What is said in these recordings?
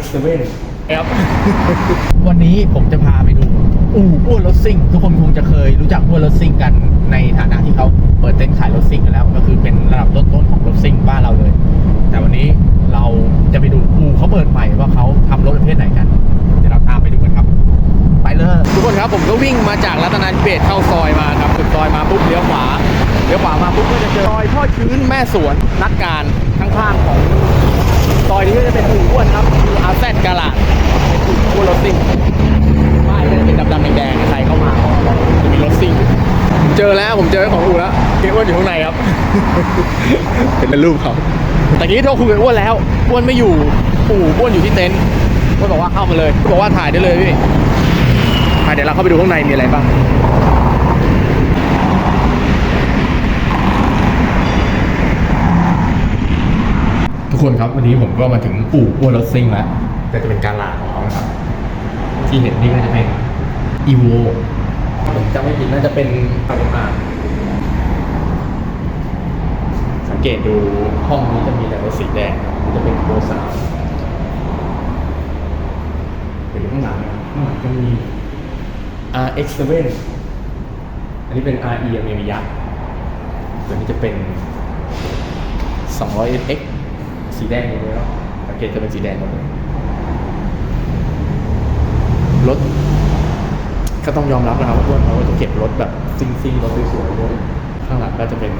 X7 ครับ วันนี้ผมจะพาไปดู อู่อ้วนรถซิ่ง ทุกคนคงจะเคยรู้จักอ้วนรถซิ่งกันในฐานะที่เขาเปิดเต็นท์ขายรถซิ่งกันแล้ว ก็คือเป็นระดับต้นๆของรถซิ่งบ้านเราเลย แต่วันนี้เราจะไปดูอู่เขาเปิดใหม่ว่าเขาทำรถประเภทไหนกัน เดี๋ยวเราตามไปดูกันครับ ไปเลยทุกคนครับผมก็วิ่งมาจากรัตนาธิเบศเข้าซอยมาครับสุดซอยมาปุ๊บเลี้ยวขวาเลี้ยวขวามาปุ๊บก็จะเจอซอยพ่อชื้นแม่สวนนักการข้างๆของ ซอยนี้ก็จะเป็นอู่อ้วนครับคืออาแซดกาลาดเป็นอู่อ้วนรถซิ่งป้ายก็จะเป็นดำๆแดงๆใครเข้ามาก็จะมีรถซิ่งผมเจอแล้วผมเจอเจ้าของอู่แล้วเกอ้วนอยู่ข้างในครับ เป็นรูปเขาแต่กี้โทรคุยกับอ้วนแล้วอ้วนไม่อยู่อู่อ้วนอยู่ที่เต็นท์อ้วนบอกว่าเข้ามาเลยบอกว่าถ่ายได้เลยพี่อะเดี๋ยวเราเข้าไปดูข้างในมีอะไรบ้างทุกคนครับวันนี้ผมก็มาถึงอู่อ้วนรถซิ่งแล้วแต่จะเป็นการลาของเขานะครับที่เห็นนี่ก็จะเป็น e v o ผมจำไม่ผิดน่าจะเป็นปาริมาสังเกตดูห้องนี้จะมีแต่รถสีแดงมันจะเป็นโบสาวเห็นข้างหลังนะข้างหลังจะมี RX7 อันนี้เป็น RE อเมริยักษ์ตัวนี้จะเป็น 200 x สีแดงหมดเลยเนาะสังเกตจะเป็นสีแดงหมดเลยรถ ก็ต้องยอมรับนะครับว่าอ้วนเขาก็จะเก็บรถแบบซิงซิงๆรถสวยๆด้วยข้างหลังก็จะเป็น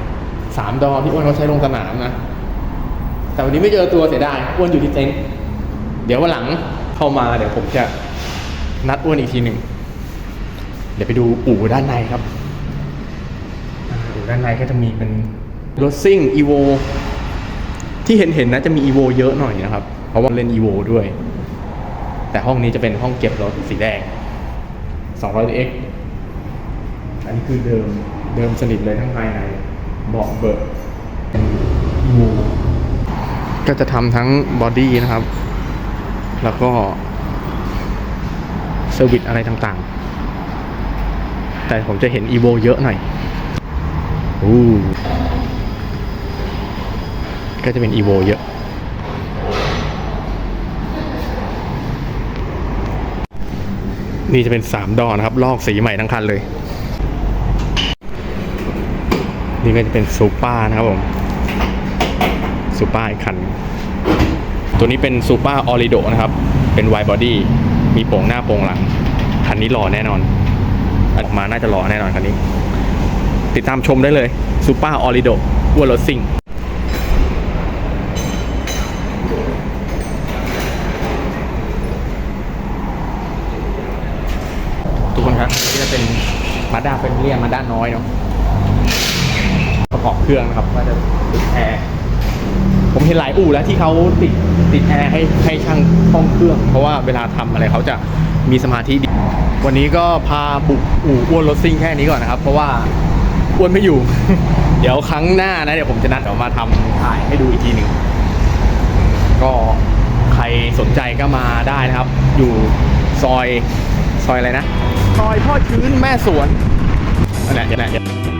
สามดอที่อ้วนเขาใช้ลงสนามนะ แต่วันนี้ไม่เจอตัวเสียดายอ้วนอยู่ที่เต็นท์เดี๋ยววันหลังเข้ามาเดี๋ยวผมจะนัดอ้วนอีกทีหนึ่งเดี๋ยวไปดูอู่ด้านในครับอู่ด้านในก็จะมีเป็นรถซิ่ง e v o ที่เห็นเห็นๆนะจะมี e v o เยอะหน่อยนะครับ เพราะว่าเล่น e v o ด้วย แต่ห้องนี้จะเป็นห้องเก็บรถสีแดง 200x อันนี้คือเดิมเดิมสนิทเลยทั้งภายในเบาะเบิกเป็น e v o ก็จะทำทั้งบอดี้นะครับ แล้วก็เซอร์วิสอะไรต่างๆ แต่ผมจะเห็น e v o เยอะหน่อยอู้ก็จะเป็น e v o เยอะ นี่จะเป็นสามดอนะครับ ลอกสีใหม่ทั้งคันเลย นี่ก็จะเป็นซูเปอร์นะครับผมซูเปอร์อีกคัน ตัวนี้เป็นซูเปอร์ออริโดนะครับ เป็นไวบอดี้มีโป่งหน้าโป่งหลัง คันนี้หล่อแน่นอนออกมาน่าจะหล่อแน่นอนคันนี้ ติดตามชมได้เลยซูเปอร์ออริโดวัวรถซิ่ง ทุกค นี่จะเป็นมาด้าเฟรนเลียมาด้าน้อยเนาะประกอบเครื่องนะครับว่าจะติดแอร์ผมเห็นหลายอู่แล้วที่เขาติดติดแอร์ให้ให้ช่างห้องเครื่อง เพราะว่าเวลาทำอะไรเขาจะมีสมาธิดี วันนี้ก็พาบุกอู่อ้วนรถซิ่งแค่นี้ก่อนนะครับ เพราะว่าอ้วนไม่อยู่ เดี๋ยวครั้งหน้านะเดี๋ยวผมจะนัดออกมาทำถ่ายให้ดูอีกทีหนึ่งก็ใครสนใจก็มาได้นะครับ อยู่ซอยซอยอะไรนะ ซอยพ่อชื้นแม่สวนนั่นแหละนั่นแหละ